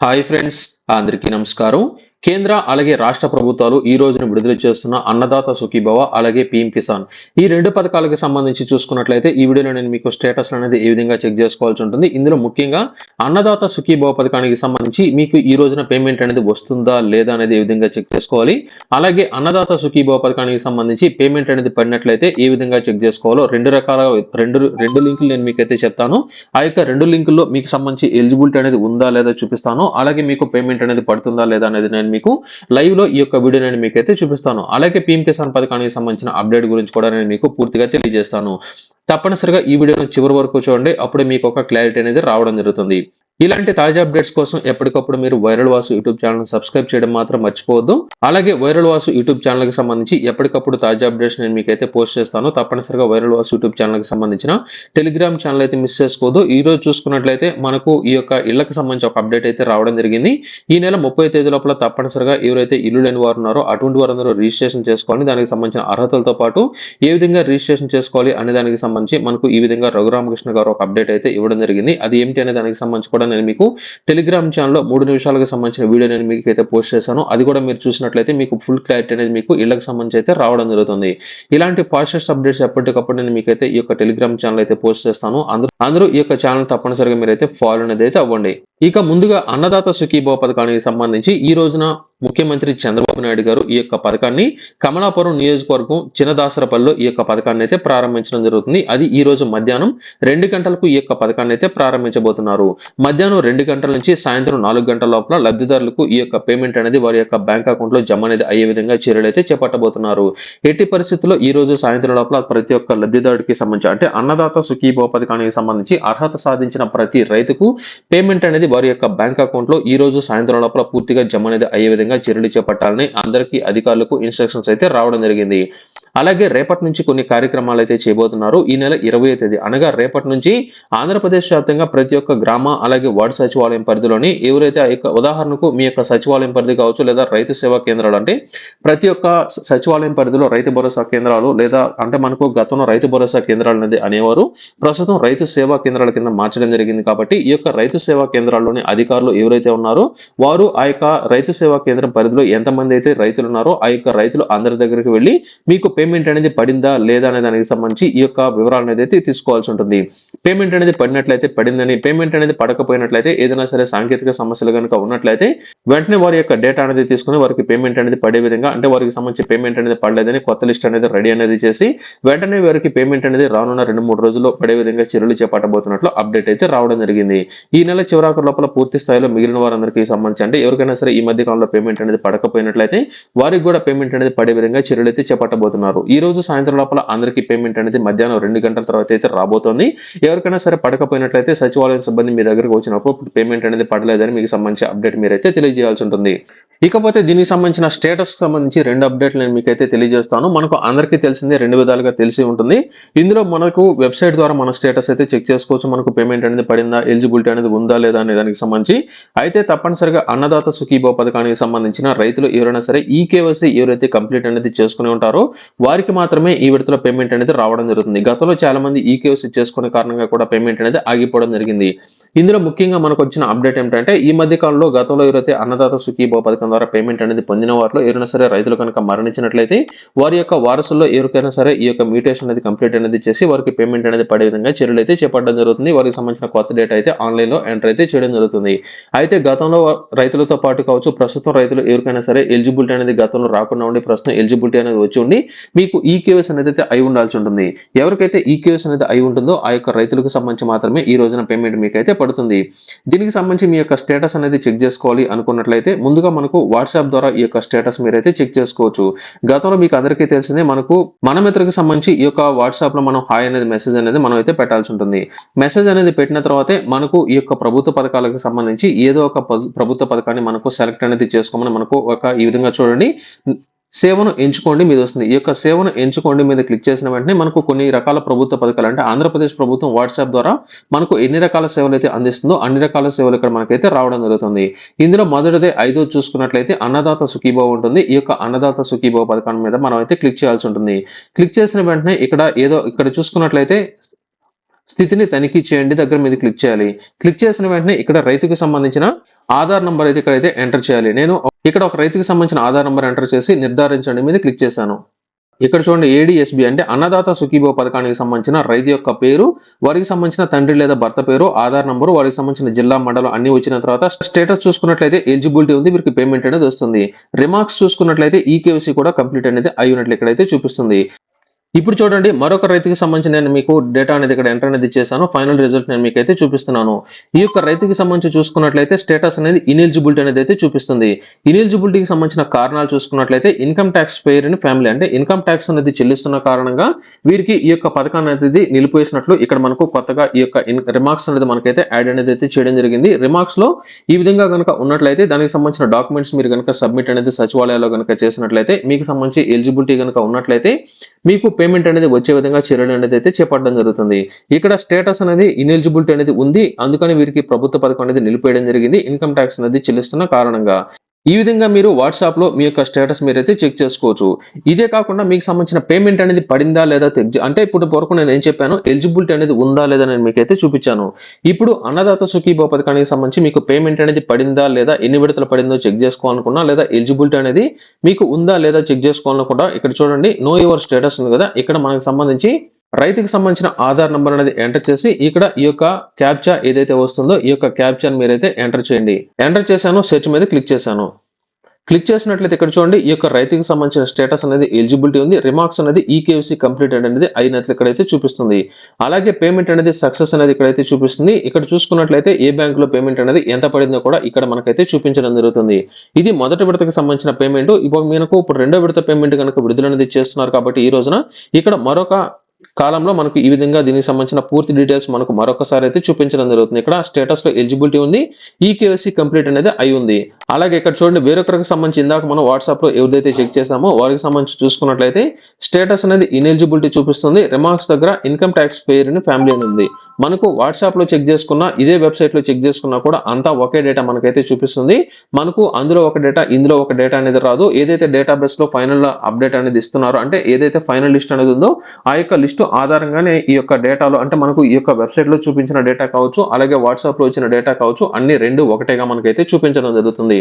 Hi friends అందరికీ నమస్కారం. కేంద్ర అలాగే రాష్ట్ర ప్రభుత్వాలు ఈ రోజున విడుదల చేస్తున్న అన్నదాత సుఖీభవ అలాగే పీఎం కిసాన్. ఈ రెండు పథకాలకు సంబంధించి చూసుకున్నట్లయితే ఈ వీడియోలో నేను మీకు స్టేటస్ అనేది ఏ విధంగా చెక్ చేసుకోవాల్సి ఉంటుంది. ఇందులో ముఖ్యంగా అన్నదాత సుఖీభవ పథకానికి సంబంధించి మీకు ఈ రోజున పేమెంట్ అనేది వస్తుందా లేదా అనేది ఏ విధంగా చెక్ చేసుకోవాలి. అలాగే అన్నదాత సుఖీభవ పథకానికి సంబంధించి పేమెంట్ అనేది పడినట్లయితే ఏ విధంగా చెక్ చేసుకోవాలో రెండు రకాల రెండు రెండు లింకులు నేను మీకైతే చెప్తాను. ఆ యొక్క రెండు లింకుల్లో మీకు సంబంధించి ఎలిజిబిలిటీ అనేది ఉందా లేదా చూపిస్తాను. అలాగే మీకు పేమెంట్ అనేది పడుతుందా లేదా అనేది నేను మీకు లైవ్లో ఈ యొక్క వీడియో నేను మీకైతే చూపిస్తాను. అలాగే పీఎం కిసాన్ పథకానికి సంబంధించిన అప్డేట్ గురించి కూడా నేను మీకు పూర్తిగా తెలియజేస్తాను. తప్పనిసరిగా ఈ వీడియోను చివరి వరకు చూడండి. అప్పుడే మీకు ఒక క్లారిటీ అనేది రావడం జరుగుతుంది. ఇలాంటి తాజా అప్డేట్స్ కోసం ఎప్పటికప్పుడు మీరు viral Vasu YouTube channel subscribe చేయడం మాత్రం మర్చిపోవద్దు. అలాగే వైరల్ వాసు యూట్యూబ్ ఛానల్కి సంబంధించి ఎప్పటికప్పుడు తాజా అప్డేట్స్ నేను మీకైతే పోస్ట్ చేస్తాను. తప్పనిసరిగా వైరల్ వాసు యూట్యూబ్ ఛానల్కి సంబంధించిన టెలిగ్రామ్ ఛానల్ అయితే మిస్ చేసుకోవద్దు. ఈ రోజు చూసుకున్నట్లయితే మనకు ఈ యొక్క ఇళ్ళకు సంబంధించి ఒక అప్డేట్ అయితే రావడం జరిగింది. ఈ నెల ముప్పై తేదీ లోపల తప్పనిసరిగా ఎవరైతే ఇల్లు లేని వారు ఉన్నారో అటువంటి వారందరూ రిజిస్ట్రేషన్ చేసుకోవాలి దానికి సంబంధించిన అర్హతలతో పాటు ఏ విధంగా రిజిస్ట్రేషన్ చేసుకోవాలి అనే దానికి సంబంధించి మనకు ఈ విధంగా రఘురామకృష్ణ గారు ఒక అప్డేట్ అయితే ఇవ్వడం జరిగింది. అది ఏమిటి అనే దానికి సంబంధించి కూడా నేను మీకు టెలిగ్రామ్ ఛానల్లో మూడు నిమిషాలకు సంబంధించిన వీడియో నేను మీకు అయితే పోస్ట్ చేశాను. అది కూడా మీరు చూసినట్లయితే మీకు ఫుల్ క్లారిటీ అనేది మీకు ఇళ్ళకు సంబంధించి అయితే రావడం జరుగుతుంది. ఇలాంటి ఫాస్టెస్ట్ అప్డేట్స్ ఎప్పటికప్పుడు నేను మీకైతే ఈ యొక్క టెలిగ్రామ్ ఛానల్ అయితే పోస్ట్ చేస్తాను. అందరూ అందరూ ఈ యొక్క ఛానల్ తప్పనిసరిగా మీరైతే ఫాలో అనేది అయితే అవ్వండి. ఇక ముందుగా అన్నదాత సుఖీభవ పథకానికి సంబంధించి ఈ రోజున ముఖ్యమంత్రి చంద్రబాబు నాయుడు గారు ఈ యొక్క పథకాన్ని కమలాపురం నియోజకవర్గం చిన్నదాసరపల్లిలో ఈ యొక్క పథకాన్ని అయితే ప్రారంభించడం జరుగుతుంది. అది ఈ రోజు మధ్యాహ్నం రెండు గంటలకు ఈ యొక్క పథకాన్ని అయితే ప్రారంభించబోతున్నారు. మధ్యాహ్నం రెండు గంటల నుంచి సాయంత్రం నాలుగు గంటల లోపల లబ్ధిదారులకు ఈ యొక్క పేమెంట్ అనేది వారి యొక్క బ్యాంక్ అకౌంట్లో జమ అనేది అయ్యే విధంగా చర్యలు అయితే చేపట్టబోతున్నారు. ఎట్టి పరిస్థితుల్లో ఈ రోజు సాయంత్రం లోపల ప్రతి ఒక్క లబ్ధిదారుడికి సంబంధించి అంటే అన్నదాత సుఖీభవ పథకానికి సంబంధించి అర్హత సాధించిన ప్రతి రైతుకు పేమెంట్ అనేది వారి యొక్క బ్యాంక్ అకౌంట్లో ఈ రోజు సాయంత్రం లోపల పూర్తిగా జమ అనేది అయ్యే విధంగా చర్యలు చేపట్టాలని అందరికీ అధికారులకు ఇన్స్ట్రక్షన్స్ అయితే రావడం జరిగింది. అలాగే రేపటి నుంచి కొన్ని కార్యక్రమాలు అయితే చేయబోతున్నారు. ఈ నెల ఇరవై తేదీ అనగా రేపటి నుంచి ఆంధ్రప్రదేశ్ వ్యాప్తంగా ప్రతి ఒక్క గ్రామ అలాగే వార్డు సచివాలయం పరిధిలోని ఎవరైతే ఆ యొక్క ఉదాహరణకు మీ యొక్క సచివాలయం పరిధి కావచ్చు లేదా రైతు సేవా కేంద్రాలు అంటే ప్రతి ఒక్క సచివాలయం పరిధిలో రైతు భరోసా కేంద్రాలు లేదా అంటే మనకు గతంలో రైతు భరోసా కేంద్రాలు అనేది అనేవారు. ప్రస్తుతం రైతు సేవా కేంద్రాల కింద మార్చడం జరిగింది కాబట్టి ఈ యొక్క రైతు సేవా కేంద్రాల్లోని అధికారులు ఎవరైతే ఉన్నారో వారు ఆ యొక్క రైతు సేవా కేంద్రం పరిధిలో ఎంతమంది అయితే రైతులు ఉన్నారో ఆ యొక్క రైతులు అందరి దగ్గరికి వెళ్ళి మీకు పేమెంట్ అనేది పడిందా లేదా అనే దానికి సంబంధించి ఈ యొక్క వివరాలు అనేది అయితే తీసుకోవాల్సి ఉంటుంది. పేమెంట్ అనేది పడినట్లయితే పడిందని పేమెంట్ అనేది పడకపోయినట్లయితే ఏదైనా సరే సాంకేతిక సమస్యలు కనుక ఉన్నట్లయితే వెంటనే వారి యొక్క డేటా అనేది తీసుకుని వారికి పేమెంట్ అనేది పడే విధంగా అంటే వారికి సంబంధించి పేమెంట్ అనేది పడలేదని కొత్త లిస్ట్ అనేది రెడీ అనేది చేసి వెంటనే వారికి పేమెంట్ అనేది రానున్న రెండు మూడు రోజుల్లో పడే విధంగా చర్యలు చేపట్టబోతున్నట్లు అప్డేట్ అయితే రావడం జరిగింది. ఈ నెల చివరాకు లోపల పూర్తి స్థాయిలో మిగిలిన వారందరికీ సంబంధించి అంటే ఎవరికైనా సరే ఈ మధ్య కాలంలో పేమెంట్ అనేది పడకపోయినట్లయితే వారికి కూడా పేమెంట్ అనేది పడే విధంగా చర్యలు అయితే చేపట్టబోతున్నారు. ఈ రోజు సాయంత్రం లోపల అందరికీ పేమెంట్ అనేది మధ్యాహ్నం రెండు గంటల తర్వాత అయితే రాబోతోంది. ఎవరికైనా సరే పడకపోయినట్లయితే సచివాలయం సిబ్బంది మీ దగ్గరకు వచ్చినప్పుడు పేమెంట్ అనేది పడలేదని మీకు సంబంధించి అప్డేట్ మీరైతే తెలియజేయాల్సి ఉంటుంది. ఇకపోతే దీనికి సంబంధించిన స్టేటస్ సంబంధించి రెండు అప్డేట్లు నేను మీకైతే తెలియజేస్తాను. మనకు అందరికీ తెలిసిందే రెండు విధాలుగా తెలిసి ఉంటుంది. ఇందులో మనకు వెబ్సైట్ ద్వారా మన స్టేటస్ అయితే చెక్ చేసుకోవచ్చు. మనకు పేమెంట్ అనేది పడిందా ఎలిజిబిలిటీ అనేది ఉందా లేదా అనే దానికి సంబంధించి. అయితే తప్పనిసరిగా అన్నదాత సుఖీభో పథకానికి సంబంధించిన రైతులు ఎవరైనా సరే ఈ కేవైసీ ఎవరైతే కంప్లీట్ అనేది చేసుకుని ఉంటారో వారికి మాత్రమే ఈ విడతలో పేమెంట్ అనేది రావడం జరుగుతుంది. గతంలో చాలా మంది ఈ కేవైసీ చేసుకునే కారణంగా కూడా పేమెంట్ అనేది ఆగిపోవడం జరిగింది. ఇందులో ముఖ్యంగా మనకు వచ్చిన అప్డేట్ ఏంటంటే ఈ మధ్య కాలంలో గతంలో ఎవరైతే అన్నదాత సుఖీభో పథకం ద్వారా పేమెంట్ అనేది పొందిన వారిలో ఎవరైనా సరే రైతులు కనుక మరణించినట్లయితే వారి యొక్క వారసుల్లో ఎవరికైనా సరే ఈ యొక్క మ్యూటేషన్ అనేది కంప్లీట్ అనేది చేసి వారికి పేమెంట్ అనేది పడే విధంగా చర్యలు అయితే చేపట్టడం జరుగుతుంది. వారికి సంబంధించిన కొత్త డేట్ అయితే ఆన్లైన్లో ఎంటర్ అయితే చేయడం జరుగుతుంది. అయితే గతంలో రైతులతో పాటు కావచ్చు ప్రస్తుతం రైతులు ఎవరికైనా సరే ఎలిజిబిలిటీ అనేది గతంలో రాకుండా ఉండి ప్రస్తుతం ఎలిజిబిలిటీ అనేది వచ్చి ఉండి మీకు ఈ అనేది అయితే అయి ఉండాల్సి ఉంటుంది. ఎవరికైతే ఈ అనేది అయి ఉంటుందో ఆ యొక్క రైతులకు సంబంధించి మాత్రమే ఈ రోజున పేమెంట్ మీకు అయితే పడుతుంది. దీనికి సంబంధించి మీ యొక్క స్టేటస్ అనేది చెక్ చేసుకోవాలి అనుకున్నట్లయితే ముందుగా మనకు వాట్సాప్ ద్వారా ఈ యొక్క స్టేటస్ మీరైతే చెక్ చేసుకోవచ్చు. గతంలో మీకు అందరికీ తెలిసిందే మనకు మన మిత్రకు సంబంధించి ఈ యొక్క వాట్సాప్లో మనం హాయ్ అనేది మెసేజ్ అనేది మనం అయితే పెట్టాల్సి ఉంటుంది. మెసేజ్ అనేది పెట్టిన తర్వాతే మనకు ఈ యొక్క ప్రభుత్వ పథకాలకు సంబంధించి ఏదో ఒక ప్రభుత్వ పథకాన్ని మనకు సెలెక్ట్ అనేది చేసుకోమని మనకు ఒక ఈ విధంగా చూడండి. సేవను ఎంచుకోండి మీద వస్తుంది. ఈ యొక్క సేవను ఎంచుకోండి మీద క్లిక్ చేసిన వెంటనే మనకు కొన్ని రకాల ప్రభుత్వ పథకాలు అంటే ఆంధ్రప్రదేశ్ ప్రభుత్వం వాట్సాప్ ద్వారా మనకు ఎన్ని రకాల సేవలు అయితే అందిస్తుందో అన్ని రకాల సేవలు ఇక్కడ మనకైతే రావడం జరుగుతుంది. ఇందులో మొదటిదే ఐదో చూసుకున్నట్లయితే అన్నదాత సుఖీభావ ఉంటుంది. ఈ యొక్క అన్నదాత సుఖీభావ పథకం మీద మనం అయితే క్లిక్ చేయాల్సి ఉంటుంది. క్లిక్ చేసిన వెంటనే ఇక్కడ ఏదో ఇక్కడ చూసుకున్నట్లయితే స్థితిని తనిఖీ చేయండి దగ్గర మీద క్లిక్ చేయాలి. క్లిక్ చేసిన వెంటనే ఇక్కడ రైతుకు సంబంధించిన ఆధార్ నంబర్ అయితే ఇక్కడైతే ఎంటర్ చేయాలి. నేను ఇక్కడ ఒక రైతుకి సంబంధించిన ఆధార్ నంబర్ ఎంటర్ చేసి నిర్ధారించండి మీద క్లిక్ చేశాను. ఇక్కడ చూడండి ఏడిఎస్బి అంటే అన్నదాత సుఖీభో పథకానికి సంబంధించిన రైతు యొక్క పేరు వారికి సంబంధించిన తండ్రి లేదా భర్త పేరు ఆధార్ నంబరు వారికి సంబంధించిన జిల్లా మండలం అన్ని వచ్చిన తర్వాత స్టేటస్ చూసుకున్నట్లయితే ఎలిజిబిలిటీ ఉంది వీరికి పేమెంట్ అనేది వస్తుంది. రిమార్క్స్ చూసుకున్నట్లయితే ఈకేవసీ కూడా కంప్లీట్ అనేది అయి ఉన్నట్లు ఇక్కడైతే చూపిస్తుంది. ఇప్పుడు చూడండి మరొక రైతుకి సంబంధించి నేను మీకు డేటా అనేది ఇక్కడ ఎంటర్ అనేది చేశాను ఫైనల్ రిజల్ట్ నేను మీకు అయితే చూపిస్తున్నాను. ఈ యొక్క రైతుకి సంబంధించి చూసుకున్నట్లయితే స్టేటస్ అనేది ఇనెలిజిబిలిటీ అనేది అయితే చూపిస్తుంది. ఇనెలిజిబిలిటీకి సంబంధించిన కారణాలు చూసుకున్నట్లయితే income tax payer in family అంటే ఇన్కమ్ ట్యాక్స్ అనేది చెల్లిస్తున్న కారణంగా వీరికి ఈ యొక్క పథకాన్ని అనేది నిలిపివేసినట్లు ఇక్కడ మనకు కొత్తగా ఈ యొక్క రిమార్క్స్ అనేది మనకైతే యాడ్ అనేది అయితే చేయడం జరిగింది. రిమార్క్స్లో ఈ విధంగా కనుక ఉన్నట్లయితే దానికి సంబంధించిన డాక్యుమెంట్స్ మీరు కనుక సబ్మిట్ అనేది సచివాలయాల్లో కనుక చేసినట్లయితే మీకు సంబంధించి ఎలిజిబిలిటీ కనుక ఉన్నట్లయితే మీకు పేమెంట్ అనేది వచ్చే విధంగా చర్యలు అనేది అయితే చేపట్టడం జరుగుతుంది. ఇక్కడ స్టేటస్ అనేది ఇనెలిజిబిలిటీ అనేది ఉంది. అందుకని వీరికి ప్రభుత్వ పథకం అనేది నిలిపేయడం జరిగింది. ఇన్కమ్ ట్యాక్స్ అనేది చెల్లిస్తున్న కారణంగా. ఈ విధంగా మీరు వాట్సాప్లో మీ యొక్క స్టేటస్ మీరైతే చెక్ చేసుకోవచ్చు. ఇదే కాకుండా మీకు సంబంధించిన పేమెంట్ అనేది పడిందా లేదా అంటే ఇప్పుడు వరకు నేను ఏం చెప్పాను? ఎలిజిబిలిటీ అనేది ఉందా లేదా నేను మీకైతే చూపించాను. ఇప్పుడు అన్నదాత సుఖీభో పథకానికి సంబంధించి మీకు పేమెంట్ అనేది పడిందా లేదా ఎన్ని విడతలు పడిందో చెక్ చేసుకోవాలనుకున్నా లేదా ఎలిజిబిలిటీ అనేది మీకు ఉందా లేదా చెక్ చేసుకోవాలనుకుంటా ఇక్కడ చూడండి నో యువర్ స్టేటస్ ఉంది కదా? ఇక్కడ మనకు సంబంధించి రైతుకి సంబంధించిన ఆధార్ నంబర్ అనేది ఎంటర్ చేసి ఇక్కడ ఈ యొక్క క్యాప్చా ఏదైతే వస్తుందో ఈ యొక్క క్యాప్చాని మీరైతే ఎంటర్ చేయండి. ఎంటర్ చేశాను సెర్చ్ మీద క్లిక్ చేశాను. క్లిక్ చేసినట్లయితే ఇక్కడ చూడండి ఈ యొక్క రైతుకి సంబంధించిన స్టేటస్ అనేది ఎలిజిబిలిటీ ఉంది. రిమార్క్స్ అనేది ఈకేఎఫ్సి కంప్లీటెడ్ అనేది అయినట్లు ఇక్కడైతే చూపిస్తుంది. అలాగే పేమెంట్ అనేది సక్సెస్ అనేది ఇక్కడైతే చూపిస్తుంది. ఇక్కడ చూసుకున్నట్లయితే ఏ బ్యాంక్లో పేమెంట్ అనేది ఎంత పడిందో కూడా ఇక్కడ మనకైతే చూపించడం జరుగుతుంది. ఇది మొదటి విడతకు సంబంధించిన పేమెంట్. ఇప్పుడు మనకు ఇప్పుడు రెండో విడత పేమెంట్ కనుక విడుదల అనేది చేస్తున్నారు కాబట్టి ఈ రోజున ఇక్కడ మరొక కాలంలో మనకు ఈ విధంగా దీనికి సంబంధించిన పూర్తి డీటెయిల్స్ మనకు మరొకసారి అయితే చూపించడం జరుగుతుంది. ఇక్కడ స్టేటస్లో ఎలిజిబిలిటీ ఉంది. ఈ కేవైసీ కంప్లీట్ అనేది అయి ఉంది. అలాగే ఇక్కడ చూడండి వేరొకరికి సంబంధించి ఇందాక మనం వాట్సాప్లో ఎవరిదైతే చెక్ చేసామో వారికి సంబంధించి చూసుకున్నట్లయితే స్టేటస్ అనేది ఇనెలిజిబిలిటీ చూపిస్తుంది. రిమార్క్స్ దగ్గర ఇన్కమ్ ట్యాక్స్ పేరుని ఫ్యామిలీ అని ఉంది. మనకు వాట్సాప్లో చెక్ చేసుకున్నా ఇదే వెబ్సైట్లో చెక్ చేసుకున్నా కూడా అంతా ఒకే డేటా మనకైతే చూపిస్తుంది. మనకు అందులో ఒక డేటా ఇందులో ఒక డేటా అనేది రాదు. ఏదైతే డేటాబేస్లో ఫైనల్ అప్డేట్ అనేది ఇస్తున్నారో అంటే ఏదైతే ఫైనల్ లిస్ట్ అనేది ఉందో ఆ యొక్క లిస్టు ఆధారంగానే ఈ యొక్క డేటాలో అంటే మనకు ఈ యొక్క వెబ్సైట్లో చూపించిన డేటా కావచ్చు అలాగే వాట్సాప్లో వచ్చిన డేటా కావచ్చు అన్ని రెండు ఒకటేగా మనకైతే చూపించడం జరుగుతుంది.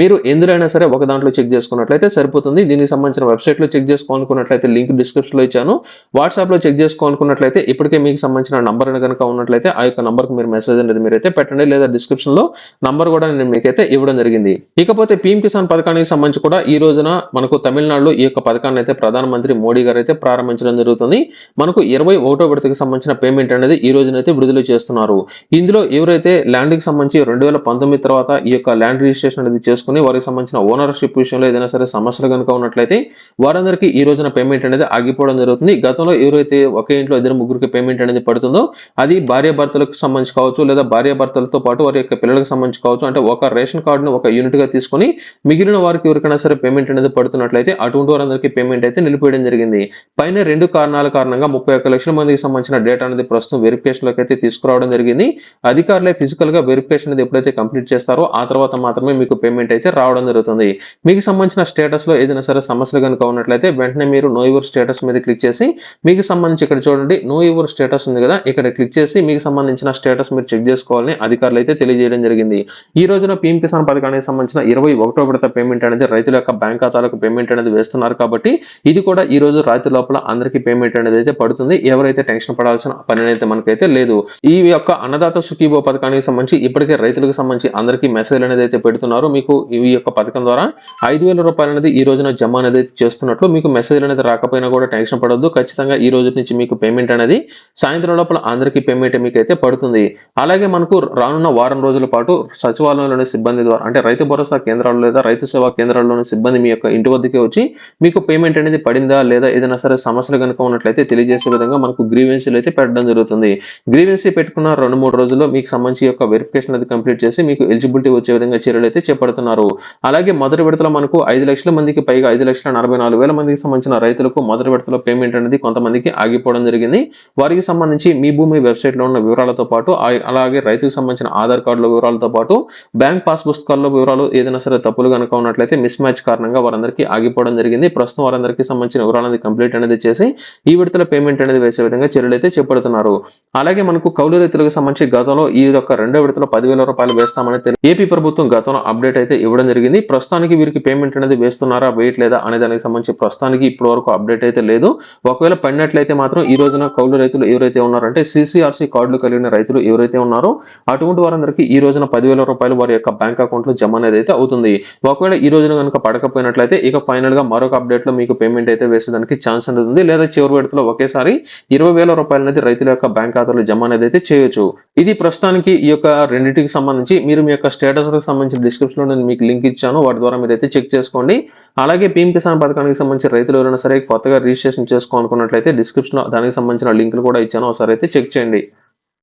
మీరు ఎందులైనా సరే ఒక దాంట్లో చెక్ చేసుకున్నట్లయితే సరిపోతుంది. దీనికి సంబంధించిన వెబ్సైట్లో చెక్ చేసుకోవాలనుకున్నట్లయితే లింక్ డిస్క్రిప్షన్లో ఇచ్చాను. వాట్సాప్లో చెక్ చేసుకోవాలనుకున్నట్లయితే ఇప్పటికే మీకు సంబంధించిన నంబర్ కనుక ఉన్నట్లయితే ఆ యొక్క నంబర్ మీరు మెసేజ్ అనేది మీరైతే పెట్టండి. లేదా డిస్క్రిప్షన్లో నంబర్ కూడా నేను మీకైతే ఇవ్వడం జరిగింది. ఇకపోతే పీఎం కిసాన్ పథకానికి సంబంధించి కూడా ఈ రోజున మనకు తమిళనాడులో ఈ యొక్క పథకాన్ని అయితే ప్రధానమంత్రి మోడీ గారు అయితే ప్రారంభించడం జరుగుతుంది. మనకు ఇరవై ఒకటో విడతకి సంబంధించిన పేమెంట్ అనేది ఈ రోజునైతే విడుదల చేస్తున్నారు. ఇందులో ఎవరైతే ల్యాండ్కి సంబంధించి రెండు వేల పంతొమ్మిది తర్వాత ఈ యొక్క ల్యాండ్ రిజిస్ట్రేషన్ అనేది చేసుకుని వారికి సంబంధించిన ఓనర్షిప్ విషయంలో ఏదైనా సరే సమస్యలు కనుక ఉన్నట్లయితే వారందరికీ ఈ రోజున పేమెంట్ అనేది ఆగిపోవడం జరుగుతుంది. గతంలో ఎవరైతే ఒకే ఇంట్లో ఇద్దరు ముగ్గురికి పేమెంట్ అనేది పడుతుందో అది భార్య భర్తలకు సంబంధించి కావచ్చు లేదా భార్య భర్తలతో పాటు వారి యొక్క పిల్లలకు సంబంధించి కావచ్చు అంటే ఒక రేషన్ కార్డును ఒక యూనిట్గా తీసుకొని మిగిలిన వారికి ఎవరికైనా సరే పేమెంట్ అనేది పడుతున్నట్లయితే అటువంటి వారందరికీ పేమెంట్ అయితే నిలిపేయడం జరిగింది. పైన రెండు కారణాల కారణంగా ముప్పై ఒక్క లక్షల మందికి సంబంధించిన డేటా అనేది ప్రస్తుతం వెరిఫికేషన్లోకి అయితే తీసుకురావడం జరిగింది. అధికారులే ఫిజికల్గా వెరిఫికేషన్ అనేది ఎప్పుడైతే కంప్లీట్ చేస్తారో ఆ తర్వాత మాత్రమే మీకు పేమెంట్ అయితే రావడం జరుగుతుంది. మీకు సంబంధించిన స్టేటస్లో ఏదైనా సరే సమస్యలు కనుక ఉన్నట్లయితే వెంటనే మీరు నో యువర్ స్టేటస్ మీద క్లిక్ చేసి మీకు సంబంధించి ఇక్కడ చూడండి నో యువర్ స్టేటస్ ఉంది కదా ఇక్కడ క్లిక్ చేసి మీకు సంబంధించిన స్టేటస్ మీరు చెక్ చేసుకోవాలని అధికారులు అయితే తెలియజేయడం జరిగింది. ఈ రోజున పీఎం కిసాన్ పథకానికి సంబంధించిన ఇరవై ఒకటో విడత పేమెంట్ అనేది రైతుల యొక్క బ్యాంక్ ఖాతాలకు పేమెంట్ అనేది వేస్తున్నారు కాబట్టి ఇది కూడా ఈ రోజు రాత్రి లోపల అందరికీ పేమెంట్ అనేది అయితే పడుతుంది. ఎవరైతే టెన్షన్ పడాల్సిన పని అయితే మనకైతే లేదు. ఈ యొక్క అన్నదాత సుఖీభో పథకానికి సంబంధించి ఇప్పటికే రైతులకు సంబంధించి అందరికీ మెసేజ్ అనేది అయితే పెడుతున్నారు. మీకు ఈ యొక్క పథకం ద్వారా ఐదు వేల రూపాయలు అనేది ఈ రోజున జమ అనేది చేస్తున్నట్లు మీకు మెసేజ్ అనేది రాకపోయినా కూడా టెన్షన్ పడొద్దు. ఖచ్చితంగా ఈ రోజు నుంచి మీకు పేమెంట్ అనేది సాయంత్రం లోపల అందరికీ పేమెంట్ మీకు అయితే పడుతుంది. అలాగే మనకు రానున్న వారం రోజుల పాటు సచివాలయంలోని సిబ్బంది ద్వారా అంటే రైతు భరోసా కేంద్రాలు లేదా రైతు సేవా కేంద్రాల్లోని సిబ్బంది మీ యొక్క ఇంటి వద్దకే వచ్చి మీకు పేమెంట్ అనేది పడిందా లేదా ఏదైనా సరే సమస్యలు కనుక ఉన్నట్లయితే తెలియజేసే విధంగా మనకు గ్రీవెన్సీలు అయితే పెట్టడం జరుగుతుంది. గ్రీవెన్సీ పెట్టుకున్న రెండు మూడు రోజుల్లో మీకు సంబంధించి యొక్క వెరిఫికేషన్ అది కంప్లీట్ చేసి మీకు ఎలిజిబిలిటీ వచ్చే విధంగా చర్యలు అయితే అయితే చేపడుతున్నారు. అలాగే మొదటి విడతలో మనకు ఐదు లక్షల మందికి పైగా ఐదు లక్షల నలభై నాలుగు వేల మందికి సంబంధించిన రైతులకు మొదటి విడతలో పేమెంట్ అనేది కొంతమందికి ఆగిపోవడం జరిగింది. వారికి సంబంధించి మీ భూమి వెబ్సైట్లో ఉన్న వివరాలతో పాటు అలాగే రైతుకు సంబంధించిన ఆధార్ కార్డుల వివరాలతో పాటు బ్యాంక్ పాస్ పుస్తకాల్లో వివరాలు ఏదైనా సరే తప్పులు కనుక ఉన్నట్లయితే మిస్ మ్యాచ్ కారణంగా వారందరికీ ఆగిపోవడం జరిగింది. ప్రస్తుతం వారందరికీ సంబంధించిన వివరాలు కంప్లీట్ అనేది చేసి ఈ విడతల పేమెంట్ అనేది వేసే విధంగా చర్యలు అయితే చేపడుతున్నారు. అలాగే మనకు కౌలు రైతులకు సంబంధించి గతంలో ఈ యొక్క రెండో విడతలో పదివేల రూపాయలు వేస్తామని ఏపీ ప్రభుత్వం గతంలో అప్డేట్ అయితే ఇవ్వడం జరిగింది. ప్రస్తుతానికి వీరికి పేమెంట్ అనేది వేస్తున్నారా వేయట్లేదా అనే దానికి సంబంధించి ప్రస్తుతానికి ఇప్పటి వరకు అప్డేట్ అయితే లేదు. ఒకవేళ పడినట్లయితే మాత్రం ఈ రోజున కౌలు రైతులు ఎవరైతే ఉన్నారంటే సిసిఆర్సీ కార్డులు కలిగిన రైతులు ఎవరైతే ఉన్నారో అటువంటి వారందరికీ ఈ రోజున పదివేల రూపాయలు వారి యొక్క బ్యాంక్ అకౌంట్లో జమ అనేది అయితే అవుతుంది. ఒకవేళ ఈ రోజున కనుక పడకపోయినట్లయితే ఇక ఫైనల్గా మరొక అప్డేట్లో మీకు పేమెంట్ అయితే వేసేదానికి ఛాన్స్ అనేది ఉంది. లేదా చివరి విడతలో ఒకేసారి ఇరవై వేల రూపాయలు అనేది రైతుల యొక్క బ్యాంక్ ఖాతాలో జమ అనేది అయితే చేయొచ్చు. ఇది ప్రస్తుతానికి ఈ యొక్క రెండింటికి సంబంధించి మీరు మీ యొక్క స్టేటస్కి సంబంధించిన డిస్క్రిప్షన్లో నేను మీకు లింక్ ఇచ్చాను. వాటి ద్వారా మీరు అయితే చెక్ చేసుకోండి. అలాగే పీఎం కిసాన్ పథకానికి సంబంధించి రైతులు ఎవరైనా సరే కొత్తగా రిజిస్ట్రేషన్ చేసుకోవాలనుకున్నట్లయితే డిస్క్రిప్షన్లో దానికి సంబంధించిన లింకులు కూడా ఇచ్చాను. ఒకసారి అయితే చెక్ చేయండి.